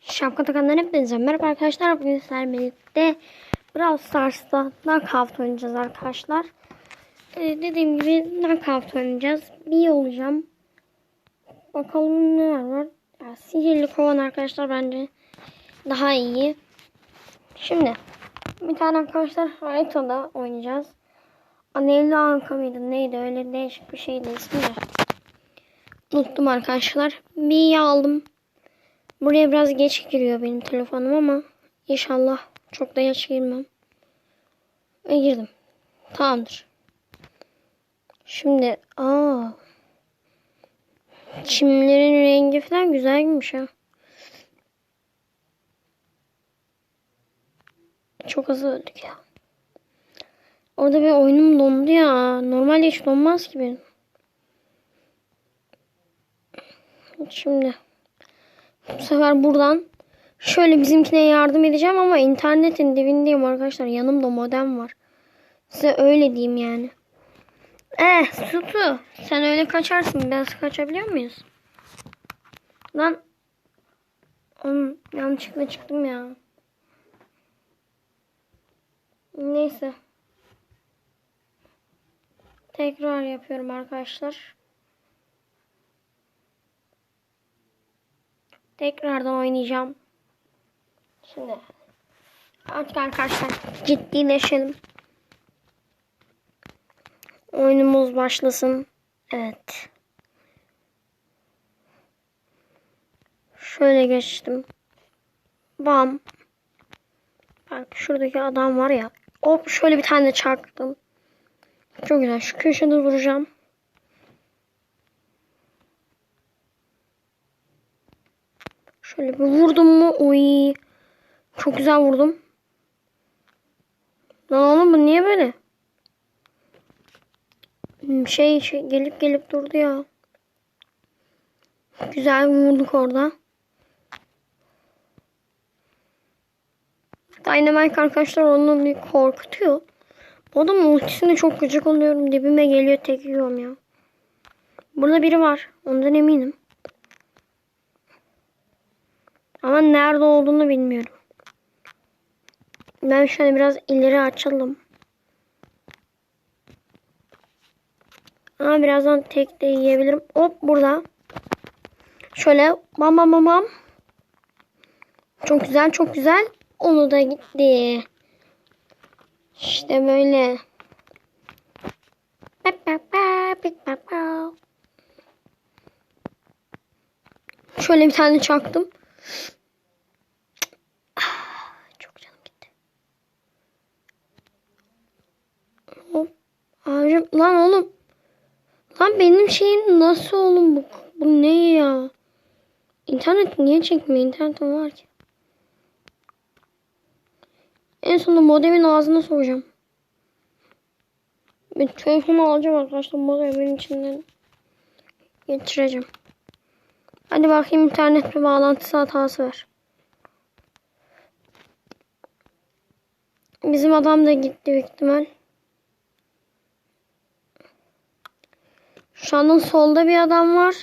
Şapka takanlar hepinize merhaba arkadaşlar. Bugün sizlerle birlikte Brawl Stars'ta Knockout oynayacağız arkadaşlar. Ee, dediğim gibi Knockout oynayacağız. Bir olacağım. Bakalım ne var. Ya, sihirli kovan arkadaşlar bence daha iyi. Şimdi bir tane arkadaşlar haritada oynayacağız. Anelli Anka mıydı neydi öyle değişik bir şeydi ismi de. Unuttum arkadaşlar. Bir aldım. Buraya biraz geç giriyor benim telefonum ama inşallah çok da geç girmem. Ve girdim. Tamamdır. Şimdi aa çimlerin rengi falan güzelmiş ha. Çok hızlı öldük ya. Orada bir oyunum dondu ya. Normalde hiç donmaz ki benim. Şimdi bu sefer buradan şöyle bizimkine yardım edeceğim ama internetin dibindeyim arkadaşlar. Yanımda modem var. Size öyle diyeyim yani. Eh Sutu sen öyle kaçarsın. Biz kaçabiliyor muyuz? Lan Oğlum, yanlışlıkla çıktım ya. Neyse. Tekrar yapıyorum arkadaşlar. Tekrardan oynayacağım. Şimdi artık arkadaşlar ciddileşelim. Oyunumuz başlasın. Evet. Şöyle geçtim. Bam. Bak şuradaki adam var ya. Hop şöyle bir tane çaktım. Çok güzel. Şu köşede duracağım. Şöyle bir vurdum mu? Uy. Çok güzel vurdum. Lan oğlum bu niye böyle? Hmm, Şey, şey gelip gelip durdu ya. Güzel vurduk orada. Dynamite arkadaşlar onu bir korkutuyor. Bu adamın ultisine çok gıcık oluyorum. Dibime geliyor tek yiyorum ya. Burada biri var. Ondan eminim. Ama nerede olduğunu bilmiyorum. Ben şöyle biraz ileri açalım. Ama birazdan tek de yiyebilirim. Hop burada. Şöyle bam bam bam. Çok güzel çok güzel. Onu da gitti. İşte böyle. Şöyle bir tane çaktım. Çok canım gitti. Hop. Abicim lan oğlum. Lan benim şeyim nasıl oğlum bu? Bu ne ya? İnternet niye çekmiyor? İnternetim var ki. En sonunda modemin ağzına sokacağım. Bir telefonu alacağım arkadaşlar modemin içinden geçireceğim. Hadi bakayım internet bir bağlantısı hatası var. Bizim adam da gitti büyük ihtimal. Şu anda solda bir adam var.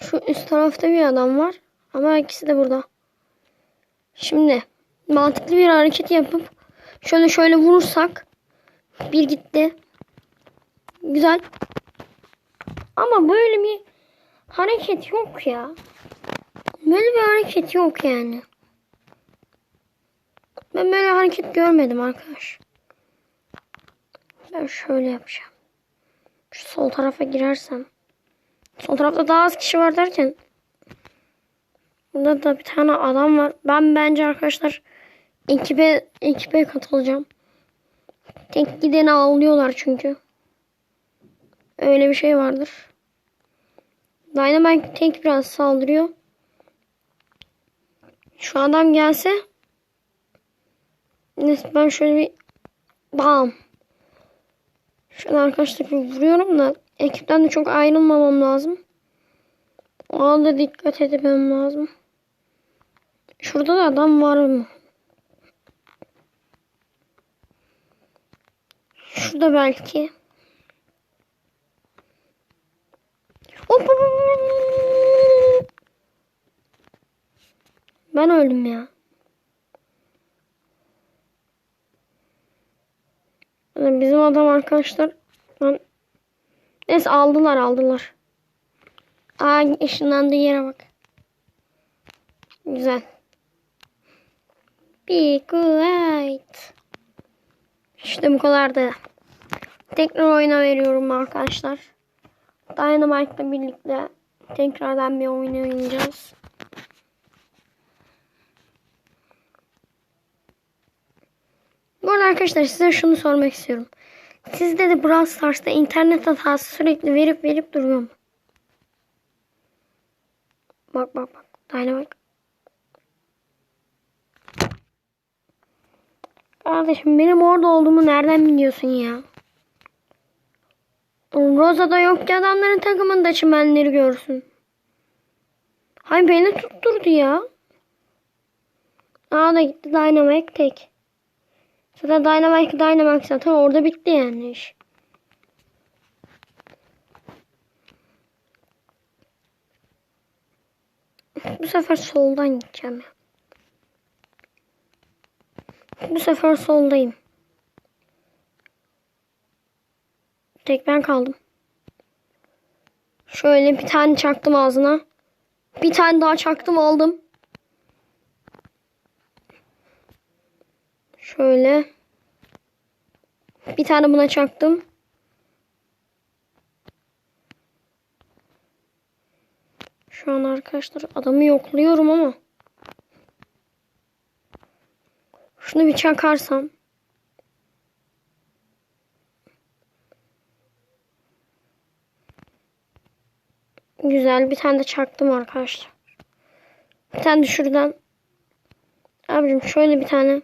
Şu üst tarafta bir adam var. Ama ikisi de burada. Şimdi mantıklı bir hareket yapıp şöyle şöyle vurursak bir gitti. Güzel. Ama böyle bir hareket yok ya. Böyle bir hareket yok yani. Ben böyle hareket görmedim arkadaş. Ben şöyle yapacağım. Şu sol tarafa girersem. Sol tarafta daha az kişi var derken. Burada da bir tane adam var. Ben bence arkadaşlar ekibe, ekibe katılacağım. Tek gideni ağlıyorlar çünkü. Öyle bir şey vardır. Dynamite tek biraz saldırıyor. Şu adam gelse Neyse ben şöyle bir bam. Şöyle arkadaşlar bir vuruyorum da ekipten de çok ayrılmamam lazım. O anda dikkat etmem lazım. Şurada da adam var mı? Şurada belki. Hop hop hop. Ben öldüm ya. Bizim adam arkadaşlar. Ben... Neyse aldılar aldılar. Aa ışınlandığı yere bak. Güzel. Be quiet. İşte bu kadar da. Tekrar oyuna veriyorum arkadaşlar. Dynamite'la birlikte tekrardan bir oyun oynayacağız. Bu arada arkadaşlar size şunu sormak istiyorum. Sizde de Brawl Stars'ta internet hatası sürekli verip verip duruyor mu? Bak bak bak. Dynamite. Kardeşim benim orada olduğumu nereden biliyorsun ya? Rosa'da yok ki adamların takımında çimenleri görsün. Hay beni tutturdu ya. Aa da gitti Dynamite tek. Zaten Dynamite Dynamite zaten orada bitti yani iş. Bu sefer soldan gideceğim ya. Bu sefer soldayım. Tek ben kaldım. Şöyle bir tane çaktım ağzına. Bir tane daha çaktım aldım. Şöyle. Bir tane buna çaktım. Şu an arkadaşlar adamı yokluyorum ama. Şunu bir çakarsam. Güzel bir tane de çaktım arkadaşlar. Bir tane de şuradan. Abicim şöyle bir tane.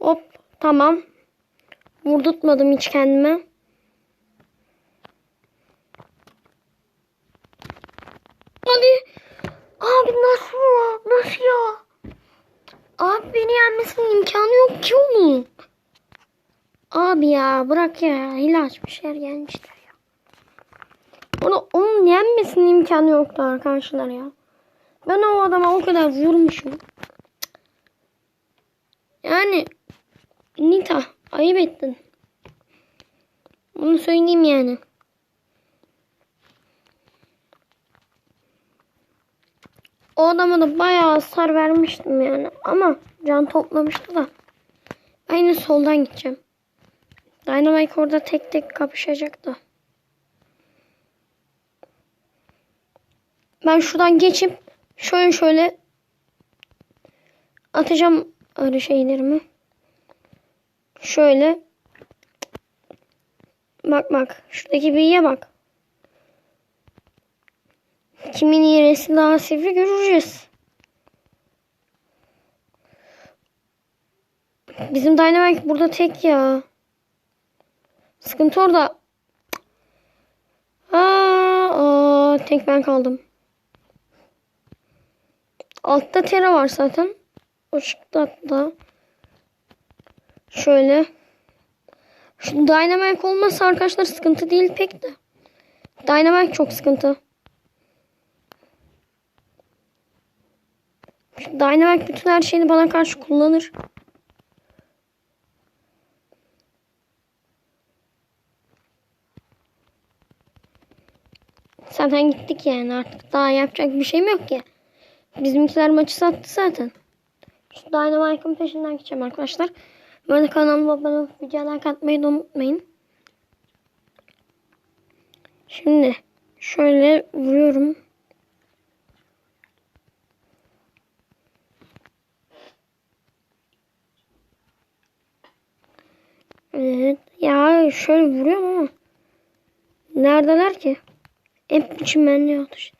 Hop tamam. Vurdurtmadım hiç kendime. Hadi. Abi nasıl ya? Nasıl ya? Abi beni yenmesinin imkanı yok ki onun. Abi ya bırak ya. Hile açmışlar gelmişler ya. Onu, onun yenmesinin imkanı yoktu arkadaşlar ya. Ben o adama o kadar vurmuşum. Yani Nita ayıp ettin. Bunu söyleyeyim yani. O adama da bayağı hasar vermiştim yani. Ama can toplamıştı da. Yine soldan gideceğim. Dynamite orada tek tek kapışacak Ben şuradan geçip şöyle şöyle atacağım öyle şeylerimi. Şöyle. Bak bak. Şuradaki büyüye bak. Kimin iğnesi daha sivri göreceğiz. Bizim Dynamite burada tek ya. Sıkıntı orada. Aa, aa, tek ben kaldım. Altta Tera var zaten. O çıktı hatta. Şöyle. Şu Dynamite olmazsa arkadaşlar sıkıntı değil pek de. Dynamite çok sıkıntı. Şu Dynamite bütün her şeyini bana karşı kullanır. Zaten gittik yani artık daha yapacak bir şeyim yok ki. Bizimkiler maçı sattı zaten. Şu Dynamite'ın peşinden gideceğim arkadaşlar. Böyle kanalıma abone olup videolar katmayı da unutmayın. Şimdi şöyle vuruyorum. Evet. Ya şöyle vuruyorum ama neredeler ki? Hep çimenliğe atış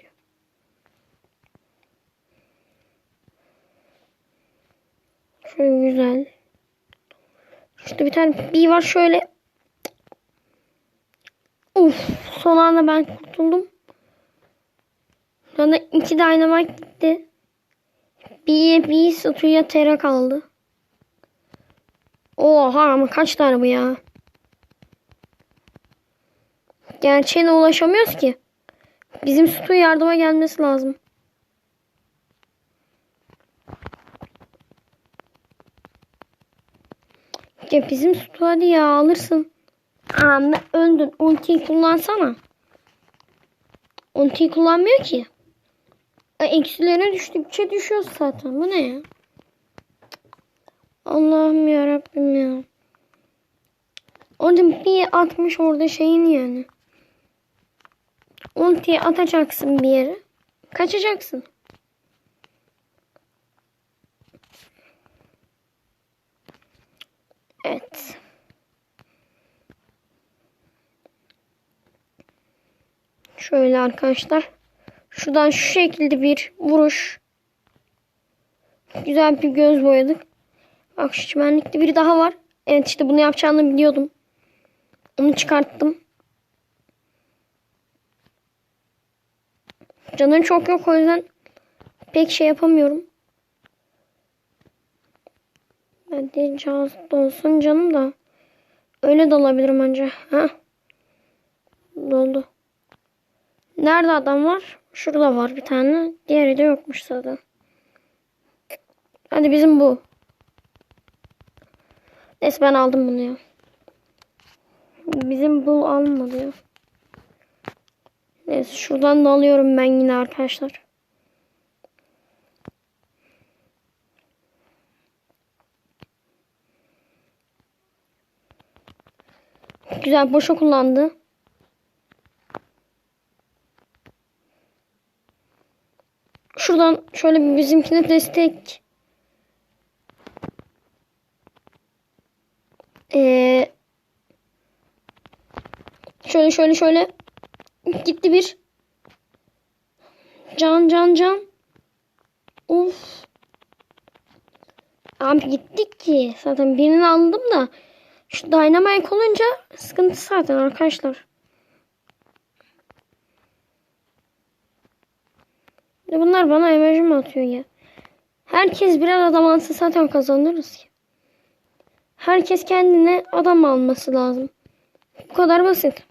Şöyle güzel. İşte bir tane bir var şöyle. Uf, son anda ben kurtuldum. Sonra iki dynamite gitti. Bir bir Satuya Tera kaldı. Oha ama kaç tane bu ya? Gerçeğine ulaşamıyoruz ki. Bizim Stu yardıma gelmesi lazım. Ya bizim sütü hadi ya alırsın. Aa, öldün. Ultiyi kullansana. Ultiyi kullanmıyor ki. E, Eksilere düştükçe düşüyor zaten. Bu ne ya? Allah'ım ya Rabbim ya. Orada bir atmış orada şeyin yani. Ultiyi atacaksın bir yere. Kaçacaksın. Evet. Şöyle arkadaşlar. Şuradan şu şekilde bir vuruş. Güzel bir göz boyadık. Bak şu çimenlikte biri daha var. Evet işte bunu yapacağını biliyordum. Onu çıkarttım. Canım çok yok o yüzden pek şey yapamıyorum. Hadi cihaz dolsun canım da. Öyle de olabilirim anca. Ha? Doldu. Nerede adam var? Şurada var bir tane. Diğeri de yokmuş zaten. Hadi bizim bu. Neyse ben aldım bunu ya. Bizim bu almadı ya. Neyse şuradan da alıyorum ben yine arkadaşlar. Güzel boşa kullandı. Şuradan şöyle bir bizimkine destek. Ee, şöyle şöyle şöyle gitti bir. Can can can. Of. Abi gittik ki. Zaten birini aldım da. Şu Dynamite olunca sıkıntı zaten arkadaşlar. Bunlar bana mi atıyor ya? Herkes birer adam alsa zaten kazanırız ki. Herkes kendine adam alması lazım. Bu kadar basit.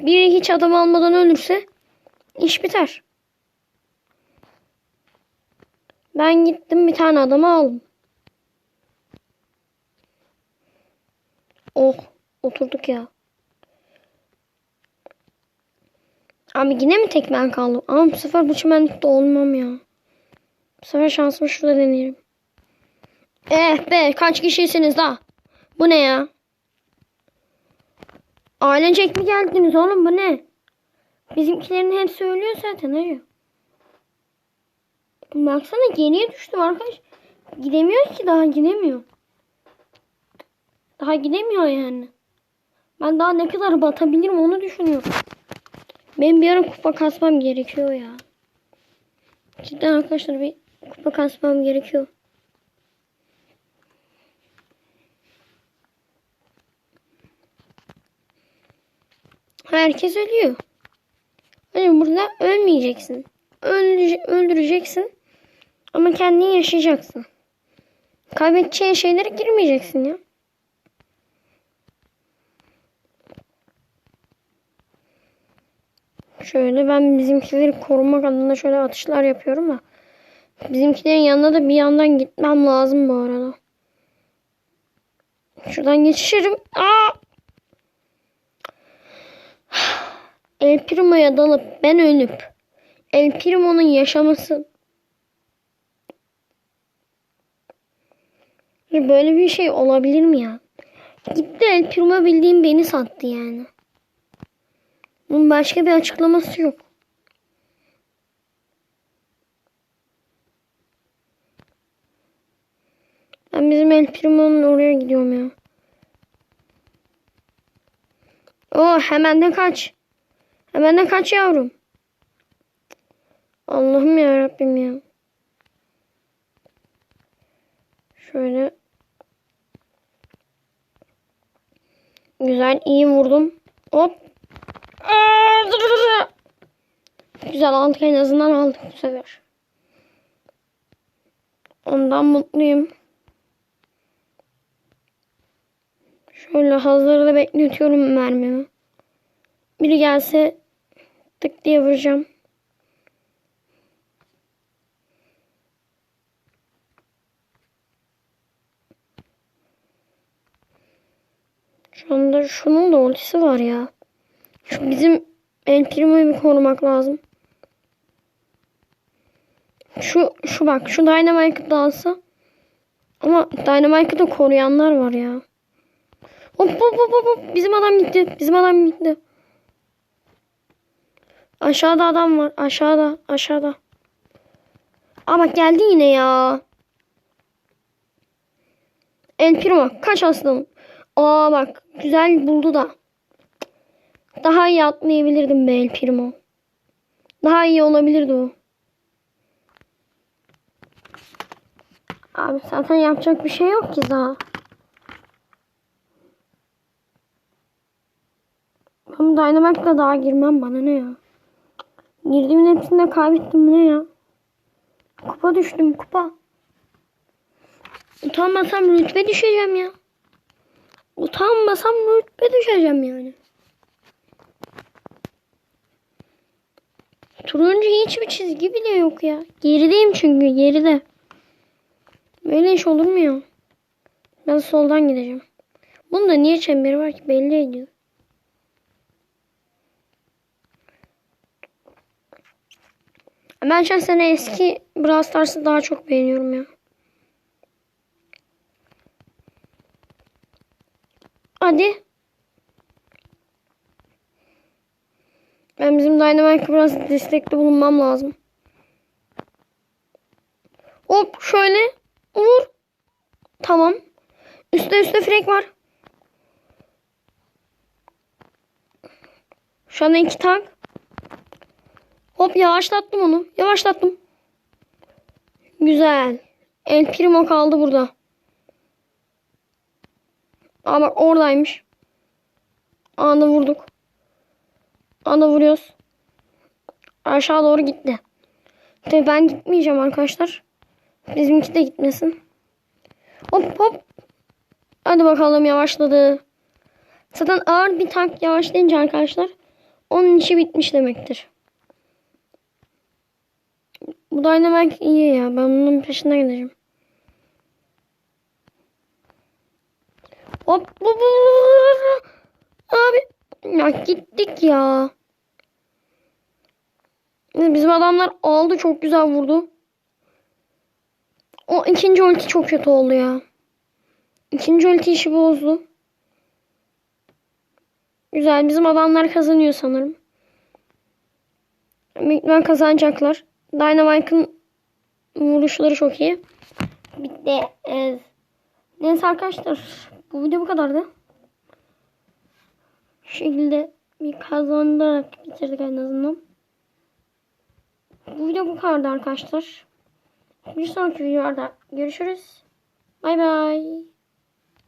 Biri hiç adam almadan ölürse iş biter. Ben gittim bir tane adamı aldım. Oh oturduk ya. Abi yine mi tek ben kaldım? Ama bu sefer bu çimenlikte olmam ya. Bu sefer şansımı şurada deneyelim. Eh be kaç kişisiniz daha? Bu ne ya? Ailecek mi geldiniz oğlum bu ne? Bizimkilerin hepsi ölüyor zaten hacı. Baksana geriye düştüm arkadaş. Gidemiyor ki daha gidemiyor. Daha gidemiyor yani. Ben daha ne kadar batabilirim onu düşünüyorum. Benim bir ara kupa kasmam gerekiyor ya. Cidden arkadaşlar bir kupa kasmam gerekiyor. Herkes ölüyor. Hani burada ölmeyeceksin. Öldüre- öldüreceksin. Ama kendin yaşayacaksın. Kaybedeceğin şeylere girmeyeceksin ya. Şöyle ben bizimkileri korumak adına şöyle atışlar yapıyorum da. Bizimkilerin yanına da bir yandan gitmem lazım bu arada. Şuradan geçişirim. Aa! El Primo'ya dalıp ben ölüp El Primo'nun yaşaması böyle bir şey olabilir mi ya? Gitti El Primo bildiğim beni sattı yani. Bunun başka bir açıklaması yok. Ben bizim El Primo'nun oraya gidiyorum ya. Oh hemen de kaç. Hemen de kaç yavrum. Allah'ım ya Rabbim ya. Şöyle. Güzel iyi vurdum. Hop. Güzel aldık en azından aldık bu sefer. Ondan mutluyum. Şöyle hazırda bekletiyorum mermimi. Biri gelse tık diye vuracağım. Şu anda şunun da ultisi var ya. Bizim El Primo'yu bir korumak lazım. Şu şu bak şu Dynamite dansı. Ama Dynamite'ı da koruyanlar var ya. Hop hop hop hop. Bizim adam gitti. Bizim adam gitti. Aşağıda adam var. Aşağıda. Aşağıda. Bak geldi yine ya. El Primo kaç aslanım. Aa bak güzel buldu da. Daha iyi atlayabilirdim be El Primo. Daha iyi olabilirdi o. Abi zaten yapacak bir şey yok ki daha. Ben Dynamite'la daha girmem bana ne ya. Girdiğimin hepsini de kaybettim ne ya. Kupa düştüm kupa. Utanmasam rütbe düşeceğim ya. Utanmasam rütbe düşeceğim yani. Turuncu hiçbir çizgi bile yok ya. Gerideyim çünkü geride. Böyle iş olur mu ya? Ben soldan gideceğim. Bunda niye çemberi var ki belli ediyor. Ben şahsen eski Brawl Stars'ı daha çok beğeniyorum ya. Hadi. Ben bizim Dynamite'ı biraz destekli bulunmam lazım. Hop şöyle vur. Tamam. Üste üste frek var. Şu anda iki tank. Hop yavaşlattım onu. Yavaşlattım. Güzel. El Primo kaldı burada. Aa bak oradaymış. Anda vurduk. Anda vuruyoruz. Aşağı doğru gitti. Tabii ben gitmeyeceğim arkadaşlar. Bizimki de gitmesin. Hop hop. Hadi bakalım yavaşladı. Zaten ağır bir tank yavaşlayınca arkadaşlar onun işi bitmiş demektir. Bu Dynamite iyi ya. Ben bunun peşinden gideceğim. Hop. Abi. Ya gittik ya. Bizim adamlar aldı. Çok güzel vurdu. O ikinci ulti çok kötü oldu ya. İkinci ulti işi bozdu. Güzel. Bizim adamlar kazanıyor sanırım. Büyük kazanacaklar. Dynamite'ın vuruşları çok iyi. Bitti. Evet. Neyse arkadaşlar. Bu video bu kadardı. Şu şekilde bir kazandırarak bitirdik en azından. Bu video bu kadardı arkadaşlar. Bir sonraki videolarda görüşürüz. Bay bay.